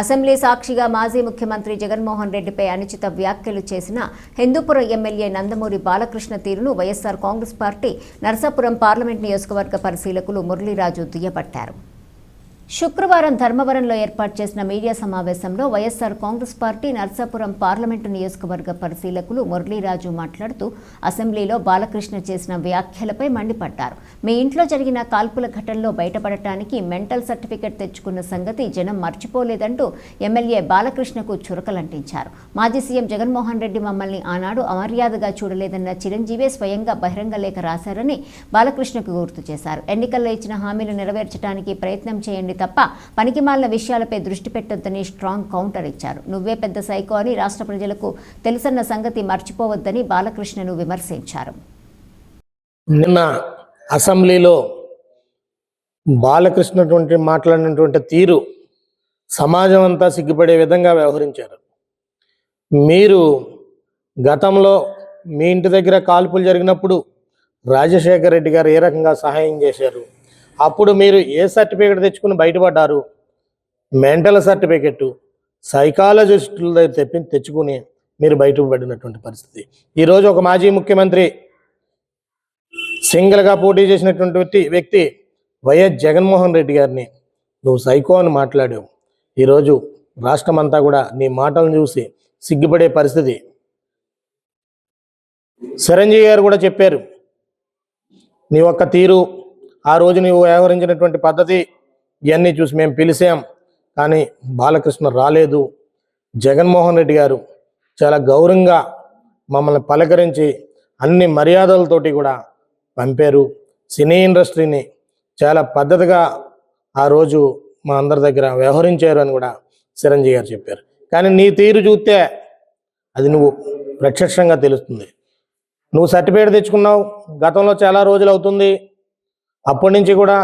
Assembly సాక్షిగా మాజీ ముఖ్యమంత్రి జగన్మోహన్ రెడ్డిపై అనుచిత వ్యాఖ్యలు చేసిన హిందూపురం ఎమ్మెల్యే నందమూరి బాలకృష్ణ తీరును YSR Congress party Narsapuram parliament నియోజకవర్గ పరిశీలకులు మురళీరాజు దుయ్యబట్టారు. శుక్రవారం ధర్మవరంలో ఏర్పాటు చేసిన మీడియా సమావేశంలో YSR Congress party Narsapuram parliament నియోజకవర్గ పరిశీలకులు మురళీరాజు మాట్లాడుతూ అసెంబ్లీలో బాలకృష్ణ చేసిన వ్యాఖ్యలపై మండిపడ్డారు. మీ ఇంట్లో జరిగిన కాల్పుల ఘటనలో బయటపడటానికి మెంటల్ సర్టిఫికెట్ తెచ్చుకున్న సంగతి జనం మర్చిపోలేదంటూ ఎమ్మెల్యే బాలకృష్ణకు చురకలంటించారు. మాజీ సీఎం జగన్మోహన్ రెడ్డి మమ్మల్ని ఆనాడు అమర్యాదగా చూడలేదన్న చిరంజీవే స్వయంగా బహిరంగ లేఖ రాశారని బాలకృష్ణకు గుర్తు చేశారు. ఎన్నికల్లో ఇచ్చిన హామీలు నెరవేర్చడానికి ప్రయత్నం చేయండి తప్ప పనికిమాలిన విషయాలపై దృష్టి పెట్టొద్దని స్ట్రాంగ్ కౌంటర్ ఇచ్చారు. నువ్వే పెద్ద సైకో అని రాష్ట్ర ప్రజలకు తెలుసన్న సంగతి మర్చిపోవద్దని బాలకృష్ణను విమర్శించారు. నిన్న అసెంబ్లీలో బాలకృష్ణటువంటి మాట్లాడినటువంటి తీరు సమాజం అంతా సిగ్గుపడే విధంగా వ్యవహరించారు. మీరు గతంలో మీ ఇంటి దగ్గర కాల్పులు జరిగినప్పుడు రాజశేఖర రెడ్డి గారు ఏ రకంగా సహాయం చేశారు? అప్పుడు మీరు ఏ సర్టిఫికేట్ తెచ్చుకుని బయటపడ్డారు? మెంటల్ సర్టిఫికెట్ సైకాలజిస్టుల దగ్గర తెప్పి తెచ్చుకుని మీరు బయటపడినటువంటి పరిస్థితి. ఈరోజు ఒక మాజీ ముఖ్యమంత్రి సింగిల్గా పోటీ చేసినటువంటి వ్యక్తి వైఎస్ జగన్మోహన్ రెడ్డి గారిని నువ్వు సైకో అని మాట్లాడావు. ఈరోజు రాష్ట్రం అంతా కూడా నీ మాటలను చూసి సిగ్గుపడే పరిస్థితి. చిరంజీవి గారు కూడా చెప్పారు నీ ఒక్క తీరు ఆ రోజు నీవు వ్యవహరించినటువంటి పద్ధతి ఇవన్నీ చూసి మేము పిలిచాం. కానీ బాలకృష్ణ రాలేదు. జగన్మోహన్ రెడ్డి గారు చాలా గౌరవంగా మమ్మల్ని పలకరించి అన్ని మర్యాదలతోటి కూడా పంపారు. సినీ ఇండస్ట్రీని చాలా పద్ధతిగా ఆ రోజు మా అందరి దగ్గర వ్యవహరించారు అని కూడా చిరంజీవి గారు చెప్పారు. కానీ నీ తీరు చూస్తే అది నువ్వు ప్రత్యక్షంగా తెలుస్తుంది. నువ్వు సర్టిఫికేట్ తెచ్చుకున్నావు. గతంలో చాలా రోజులు అవుతుంది. అప్పటి నుంచి కూడా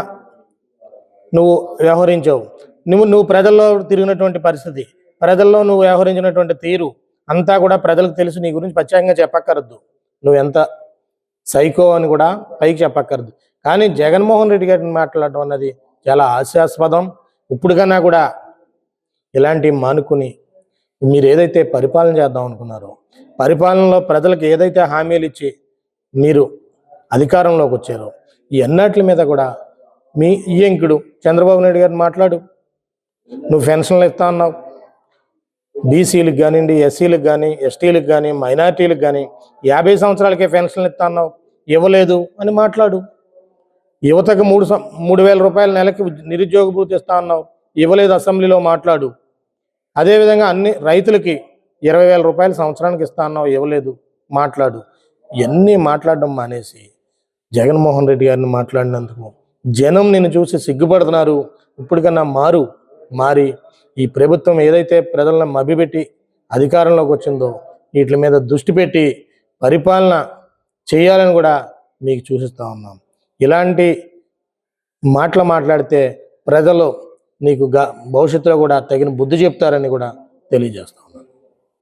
నువ్వు వ్యవహరించావు. నువ్వు నువ్వు ప్రజల్లో తిరిగినటువంటి పరిస్థితి ప్రజల్లో నువ్వు వ్యవహరించినటువంటి తీరు అంతా కూడా ప్రజలకు తెలుసు. నీ గురించి ప్రత్యేకంగా చెప్పక్కర్దు నువ్వు ఎంత సైకో అని కూడా పైకి చెప్పక్కర్దు కానీ జగన్మోహన్ రెడ్డి గారిని మాట్లాడటం అన్నది చాలా హాస్యాస్పదం. ఇప్పుడు కన్నా కూడా ఇలాంటివి మానుకుని మీరు ఏదైతే పరిపాలన చేద్దాం అనుకున్నారో పరిపాలనలో ప్రజలకు ఏదైతే హామీలు ఇచ్చి మీరు అధికారంలోకి వచ్చారో ఈ అన్నాట్ల మీద కూడా మీ ఈయంకుడు చంద్రబాబు నాయుడు గారిని మాట్లాడు. నువ్వు పెన్షన్లు ఇస్తా అన్నావు. బీసీలకు కానివ్వండి ఎస్సీలకు కానీ ఎస్టీలకు కానీ మైనార్టీలకు కానీ యాభై సంవత్సరాలకే పెన్షన్లు ఇస్తా అన్నావు. ఇవ్వలేదు అని మాట్లాడు. యువతకు మూడు సం- మూడు వేల రూపాయల నెలకి నిరుద్యోగ భృతి ఇస్తా అన్నావు. ఇవ్వలేదు అసెంబ్లీలో మాట్లాడు. అదేవిధంగా అన్ని రైతులకి ఇరవై వేల రూపాయలు సంవత్సరానికి ఇస్తా అన్నావు. ఇవ్వలేదు. మాట్లాడు. ఇవన్నీ మాట్లాడడం మానేసి జగన్మోహన్ రెడ్డి గారిని మాట్లాడినందుకు జనం నిన్ను చూసి సిగ్గుపడుతున్నారు. ఇప్పటికన్నా మారు మారి. ఈ ప్రభుత్వం ఏదైతే ప్రజలను మభ్యపెట్టి అధికారంలోకి వచ్చిందో వీటి మీద దృష్టి పెట్టి పరిపాలన చేయాలని కూడా మీకు చూసిస్తూ ఉన్నాం. ఇలాంటి మాటలు మాట్లాడితే ప్రజలు నీకు గా భవిష్యత్తులో కూడా తగిన బుద్ధి చెప్తారని కూడా తెలియజేస్తాం